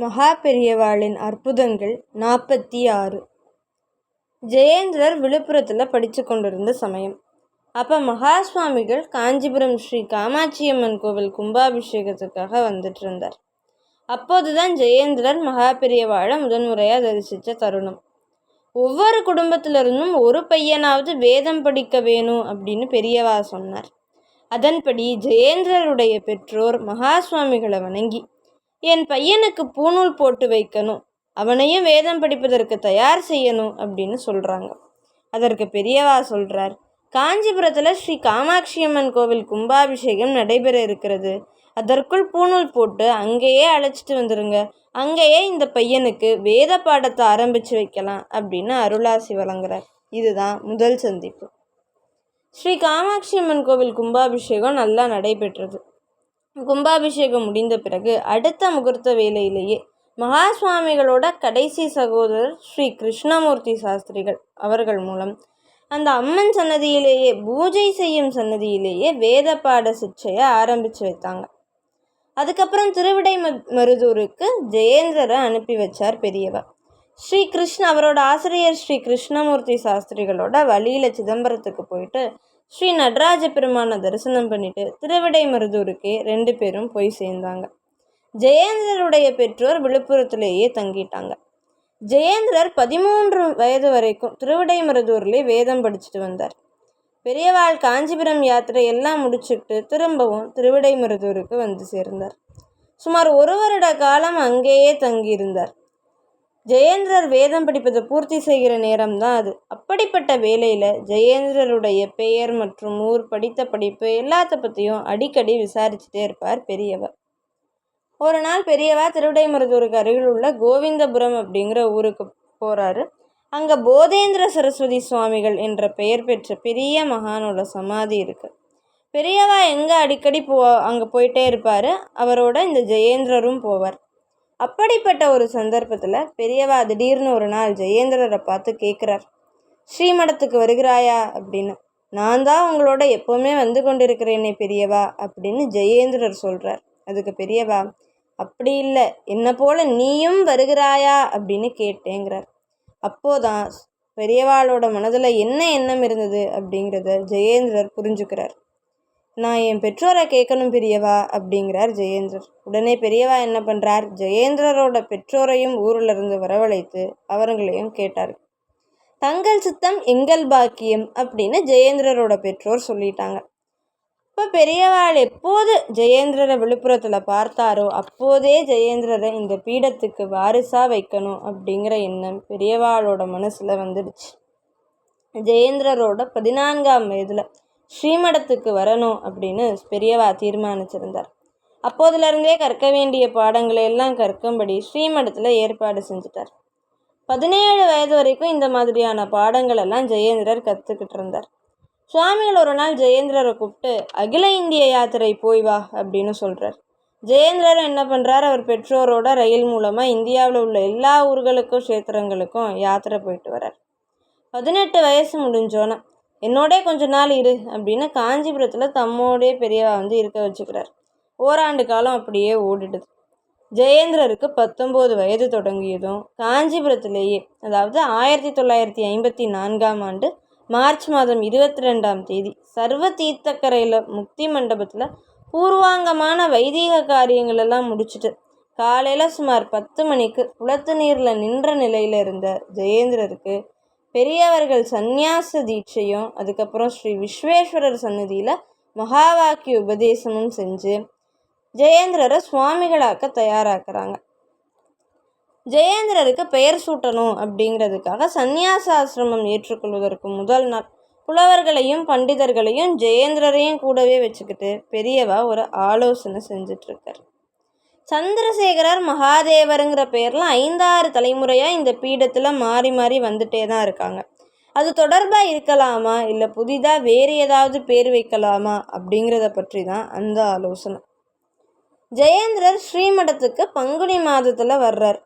மகா பெரியவாளின் அற்புதங்கள் நாற்பத்தி ஆறு ஜெயேந்திரர் விழுப்புரத்தில் படித்து கொண்டிருந்த சமயம். அப்போ மகா சுவாமிகள் காஞ்சிபுரம் ஸ்ரீ காமாட்சியம்மன் கோவில் கும்பாபிஷேகத்துக்காக வந்துட்டு இருந்தார். அப்போது தான் ஜெயேந்திரர் மகா பெரியவாளை முதன்முறையாக தரிசித்த தருணம். ஒவ்வொரு குடும்பத்திலிருந்தும் ஒரு பையனாவது வேதம் படிக்க வேணும் அப்படின்னு பெரியவா சொன்னார். அதன்படி ஜெயேந்திரருடைய பெற்றோர் மகா சுவாமிகளை வணங்கி என் பையனுக்கு பூணூல் போட்டு வைக்கணும். அவனையும் வேதம் படிப்பதற்கு தயார் செய்யணும் அப்படின்னு சொல்கிறாங்க அதற்கு பெரியவா சொல்கிறார் காஞ்சிபுரத்தில் ஸ்ரீ காமாட்சி அம்மன் கோவில் கும்பாபிஷேகம் நடைபெற இருக்கிறது. அதற்குள் பூணூல் போட்டு அங்கேயே அழைச்சிட்டு வந்துடுங்க அங்கேயே இந்த பையனுக்கு வேத பாடத்தை ஆரம்பித்து வைக்கலாம் அப்படின்னு அருளாசி வழங்குறார். இதுதான் முதல் சந்திப்பு. ஸ்ரீ காமாட்சி அம்மன் கோவில் கும்பாபிஷேகம் நல்லா நடைபெற்றது. கும்பாபிஷேகம் முடிந்த பிறகு அடுத்த முகூர்த்த வேலையிலேயே மகா சுவாமிகளோட கடைசி சகோதரர் ஸ்ரீ கிருஷ்ணமூர்த்தி சாஸ்திரிகள் அவர்கள் மூலம் அந்த அம்மன் சன்னதியிலேயே பூஜை செய்யும் சன்னதியிலேயே வேத பாட சிக்ஷையை ஆரம்பித்து வைத்தாங்க. அதுக்கப்புறம் திருவிடை மருதூருக்கு ஜெயேந்திரரை அனுப்பி வச்சார் பெரியவர். ஸ்ரீ கிருஷ்ண அவரோட ஆசிரியர் ஸ்ரீ கிருஷ்ணமூர்த்தி சாஸ்திரிகளோட வழியில் சிதம்பரத்துக்கு போயிட்டு ஸ்ரீ நடராஜ பெருமானை தரிசனம் பண்ணிட்டு திருவிடை மருதூருக்கே ரெண்டு பேரும் போய் சேர்ந்தாங்க. ஜெயேந்திரருடைய பெற்றோர் விழுப்புரத்திலேயே தங்கிட்டாங்க. ஜெயேந்திரர் பதிமூன்று வயது வரைக்கும் திருவிடைமருதூர்லேயே வேதம் படிச்சுட்டு வந்தார். பெரியவாள் காஞ்சிபுரம் யாத்திரை எல்லாம் முடிச்சுட்டு திரும்பவும் திருவிடைமருதூருக்கு வந்து சேர்ந்தார். சுமார் ஒரு வருட காலம் அங்கேயே தங்கியிருந்தார். ஜெயேந்திரர் வேதம் படிப்பதை பூர்த்தி செய்கிற நேரம் தான் அது. அப்படிப்பட்ட வேலையில் ஜெயேந்திரருடைய பெயர் மற்றும் ஊர் படித்த படிப்பு எல்லாத்த பற்றியும் அடிக்கடி விசாரிச்சுட்டே இருப்பார் பெரியவர். ஒரு நாள் பெரியவா திருவிடைமருதூருக்கு அருகில் உள்ள கோவிந்தபுரம் அப்படிங்கிற ஊருக்கு போகிறாரு அங்கே போதேந்திர சரஸ்வதி சுவாமிகள் என்ற பெயர் பெற்ற பெரிய மகானோட சமாதி இருக்குது பெரியவா எங்கே அடிக்கடி போ அங்கே போயிட்டே இருப்பார். அவரோட இந்த ஜெயேந்திரரும் போவார். அப்படிப்பட்ட ஒரு சந்தர்ப்பத்தில் பெரியவா திடீர்னு ஒரு நாள் ஜெயேந்திரரை பார்த்து கேட்குறார் ஸ்ரீமடத்துக்கு வருகிறாயா? அப்படின்னு. நான் தான் உங்களோட எப்போவுமே வந்து கொண்டிருக்கிறேனே பெரியவா அப்படின்னு ஜெயேந்திரர் சொல்கிறார் அதுக்கு பெரியவா அப்படி இல்லை. என்னை போல நீயும் வருகிறாயா? அப்படின்னு கேட்டேங்கிறார். அப்போதான் பெரியவாளோட மனதில் என்ன எண்ணம் இருந்தது அப்படிங்கிறத ஜெயேந்திரர் புரிஞ்சுக்கிறார். நான் என் பெற்றோரை கேட்கணும் பெரியவா? அப்படிங்கிறார் ஜெயேந்திரர். உடனே பெரியவா என்ன பண்ணுறார் ஜெயேந்திரரோட பெற்றோரையும் ஊரில் இருந்து வரவழைத்து அவர்களையும் கேட்டார் தங்கள் சித்தம் எங்கள் பாக்கியம் அப்படின்னு ஜெயேந்திரரோட பெற்றோர் சொல்லிட்டாங்க. இப்போ பெரியவாள் எப்போது ஜெயேந்திரரை விழுப்புரத்தில் பார்த்தாரோ அப்போதே ஜெயேந்திரரை இந்த பீடத்துக்கு வாரிசாக வைக்கணும் அப்படிங்கிற எண்ணம் பெரியவாளோட மனசில் வந்துடுச்சு. ஜெயேந்திரரோட பதினான்காம் வயதில் ஸ்ரீமடத்துக்கு வரணும் அப்படின்னு பெரியவா தீர்மானிச்சிருந்தார். அப்போதுலேருந்தே கற்க வேண்டிய பாடங்களை எல்லாம் கற்கும்படி ஸ்ரீமடத்தில் ஏற்பாடு செஞ்சுட்டார். பதினேழு வயது வரைக்கும் இந்த மாதிரியான பாடங்கள் எல்லாம் ஜெயேந்திரர் கற்றுக்கிட்டு இருந்தார். சுவாமிகள் ஒரு நாள் ஜெயேந்திரரை கூப்பிட்டு அகில இந்திய யாத்திரை போய் வா அப்படின்னு சொல்கிறார் ஜெயேந்திரர் என்ன பண்ணுறார் அவர் பெற்றோரோட ரயில் மூலமாக இந்தியாவில் உள்ள எல்லா ஊர்களுக்கும் க்ஷேத்திரங்களுக்கும் யாத்திரை போயிட்டு வரார் பதினெட்டு வயசு முடிஞ்சோன்னே என்னோடே கொஞ்ச நாள் இரு அப்படின்னு காஞ்சிபுரத்தில் தம்மோடைய பெரியவா வந்து இருக்க வச்சுக்கிறார். ஓராண்டு காலம் அப்படியே ஓடிடுது. ஜெயேந்திரருக்கு பத்தொம்போது வயது தொடங்கியதும் காஞ்சிபுரத்திலேயே அதாவது ஆயிரத்தி தொள்ளாயிரத்தி ஐம்பத்தி நான்காம் ஆண்டு மார்ச் மாதம் இருபத்தி ரெண்டாம் தேதி சர்வ தீர்த்தக்கரையில் முக்தி மண்டபத்தில் பூர்வாங்கமான வைதீக காரியங்கள் எல்லாம் முடிச்சுட்டு காலையில் சுமார் பத்து மணிக்கு குளத்து நீரில் நின்ற நிலையில் இருந்த ஜெயேந்திரருக்கு பெரியவர்கள் சந்நியாச தீட்சையும் அதுக்கப்புறம் ஸ்ரீ விஸ்வேஸ்வரர் சன்னதியில் மகாவாக்கிய உபதேசமும் செஞ்சு ஜெயேந்திரரை சுவாமிகளாக்க தயாராக்குறாங்க. ஜெயேந்திரருக்கு பெயர் சூட்டணும் அப்படிங்கிறதுக்காக சந்நியாசாசிரமம் ஏற்றுக்கொள்வதற்கு முதல் நாள். புலவர்களையும் பண்டிதர்களையும் ஜெயேந்திரரையும் கூடவே வச்சுக்கிட்டு பெரியவா ஒரு ஆலோசனை செஞ்சிட்ருக்கார் சந்திரசேகரர் மகாதேவருங்கிற பேரில் ஐந்தாறு தலைமுறையாக இந்த பீடத்தில் மாறி மாறி வந்துட்டே தான் இருக்காங்க. அது தொடர்பாக இருக்கலாமா? இல்லை புதிதாக வேறு ஏதாவது பேர் வைக்கலாமா? அப்படிங்கிறத பற்றி தான் அந்த ஆலோசனை. ஜெயேந்திரர் ஸ்ரீமடத்துக்கு பங்குனி மாதத்தில் வர்றார்.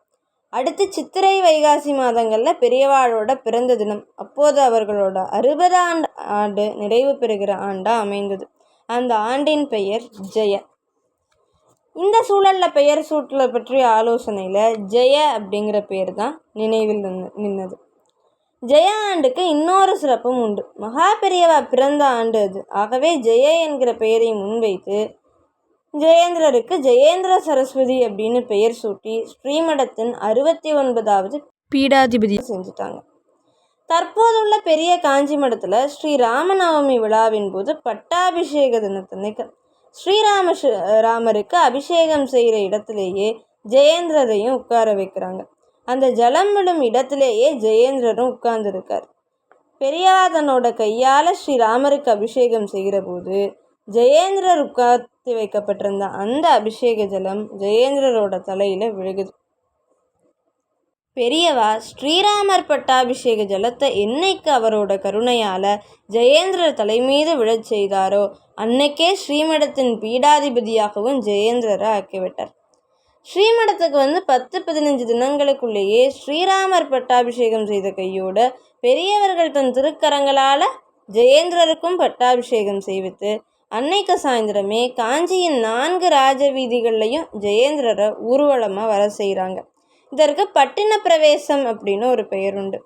அடுத்து சித்திரை வைகாசி மாதங்களில் பெரியவாளோட பிறந்த தினம். அப்போது அவர்களோட அறுபதாண்டு ஆண்டு நிறைவு பெறுகிற ஆண்டாக அமைந்தது. அந்த ஆண்டின் பெயர் ஜெய. இந்த சூழலில் பெயர் சூட்டலை பற்றிய ஆலோசனையில் ஜெய அப்படிங்கிற பேர் தான் நினைவில் நின்று நின்னது. ஜெய ஆண்டுக்கு இன்னொரு சிறப்பும் உண்டு. மகா பெரியவா பிறந்த ஆண்டு அது. ஆகவே ஜெய என்கிற பெயரை முன்வைத்து ஜெயேந்திரருக்கு ஜெயேந்திர சரஸ்வதி அப்படின்னு பெயர் சூட்டி ஸ்ரீமடத்தின் அறுபத்தி ஒன்பதாவது பீடாதிபதி செஞ்சுட்டாங்க. தற்போதுள்ள பெரிய காஞ்சி மடத்தில் ஸ்ரீ ராமநவமி விழாவின் போது பட்டாபிஷேக தினத்தன்னைக்கு ஸ்ரீராம ராமருக்கு அபிஷேகம் செய்கிற இடத்துலையே ஜெயேந்திரரையும் உட்கார வைக்கிறாங்க. அந்த ஜலம் விடும் இடத்திலேயே ஜெயேந்திரரும் உட்கார்ந்துருக்கார். பெரியாதனோட தன்னோட கையால் ஸ்ரீராமருக்கு அபிஷேகம் செய்கிற போது ஜெயேந்திரர் உட்கார்த்தி வைக்கப்பட்டிருந்த அந்த அபிஷேக ஜலம் ஜெயேந்திரரோட தலையில் விழுகுது. பெரியவா ஸ்ரீராமர் பட்டாபிஷேக ஜலத்தை என்னைக்கு அவரோட கருணையால் ஜெயேந்திரர் தலைமீது விழச் செய்தாரோ அன்னைக்கே ஸ்ரீமடத்தின் பீடாதிபதியாகவும் ஜெயேந்திரரை ஆக்கிவிட்டார். ஸ்ரீமடத்துக்கு வந்து பத்து பதினஞ்சு தினங்களுக்குள்ளேயே ஸ்ரீராமர் பட்டாபிஷேகம் செய்த கையோடு பெரியவர்கள் தன் திருக்கரங்களால் ஜெயேந்திரருக்கும் பட்டாபிஷேகம் செய்வித்து அன்னைக்கு சாயந்தரமே காஞ்சியின் நான்கு ராஜ வீதிகள்லையும் ஜெயேந்திரரை ஊர்வலமாக வர செய்கிறாங்க இதற்கு பட்டின பிரவேசம் அப்படின்னு ஒரு பெயர் உண்டு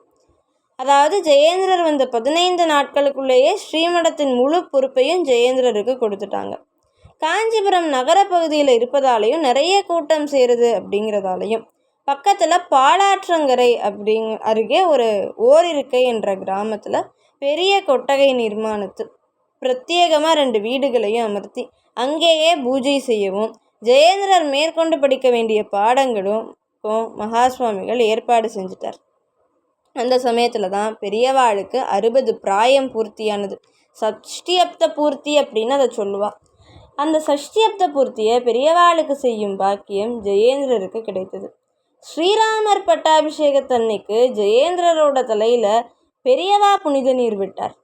அதாவது ஜெயேந்திரர் வந்த பதினைந்து நாட்களுக்குள்ளேயே ஸ்ரீமடத்தின் முழு பொறுப்பையும் ஜெயேந்திரருக்கு கொடுத்துட்டாங்க. காஞ்சிபுரம் நகர பகுதியில் இருப்பதாலையும் நிறைய கூட்டம் சேருது அப்படிங்கிறதாலையும். பக்கத்தில் பாலாற்றங்கரை அப்படிங் அருகே ஒரு ஓரிருக்கை என்ற கிராமத்தில் பெரிய கொட்டகை நிர்மாணத்து பிரத்யேகமாக ரெண்டு வீடுகளையும் அமர்த்தி அங்கேயே பூஜை செய்யவும் ஜெயேந்திரர் மேற்கொண்டு படிக்க வேண்டிய பாடங்களும் மகா சுவாமிகள் ஏற்பாடு செஞ்சிட்டார். அந்த சமயத்தில் தான் பெரியவாளுக்கு அறுபது பிராயம் பூர்த்தியானது. சஷ்டியப்த பூர்த்தி அப்படின்னு அதை சொல்லுவாள் அந்த சஷ்டியப்த பூர்த்தியை பெரியவாளுக்கு செய்யும் பாக்கியம் ஜெயேந்திரருக்கு கிடைத்தது. ஸ்ரீராமர் பட்டாபிஷேகத்தன்னைக்கு ஜெயேந்திரரோட தலையில் பெரியவா புனித நீர் விட்டார்.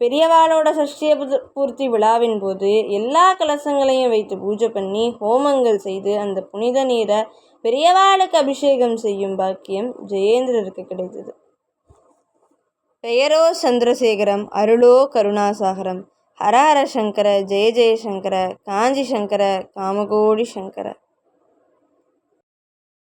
பெரியவாளோட சஷ்டிய பூர்த்தி விழாவின் போது எல்லா கலசங்களையும் வைத்து பூஜை பண்ணி ஹோமங்கள் செய்து அந்த புனித நீரை பெரியவாளுக்கு அபிஷேகம் செய்யும் பாக்கியம் ஜெயேந்திரருக்கு கிடைத்தது. பெயரோ சந்திரசேகரம் அருளோ கருணாசாகரம். ஹரஹர சங்கர ஜெய ஜெயசங்கர காஞ்சி சங்கர காமகோடி சங்கர.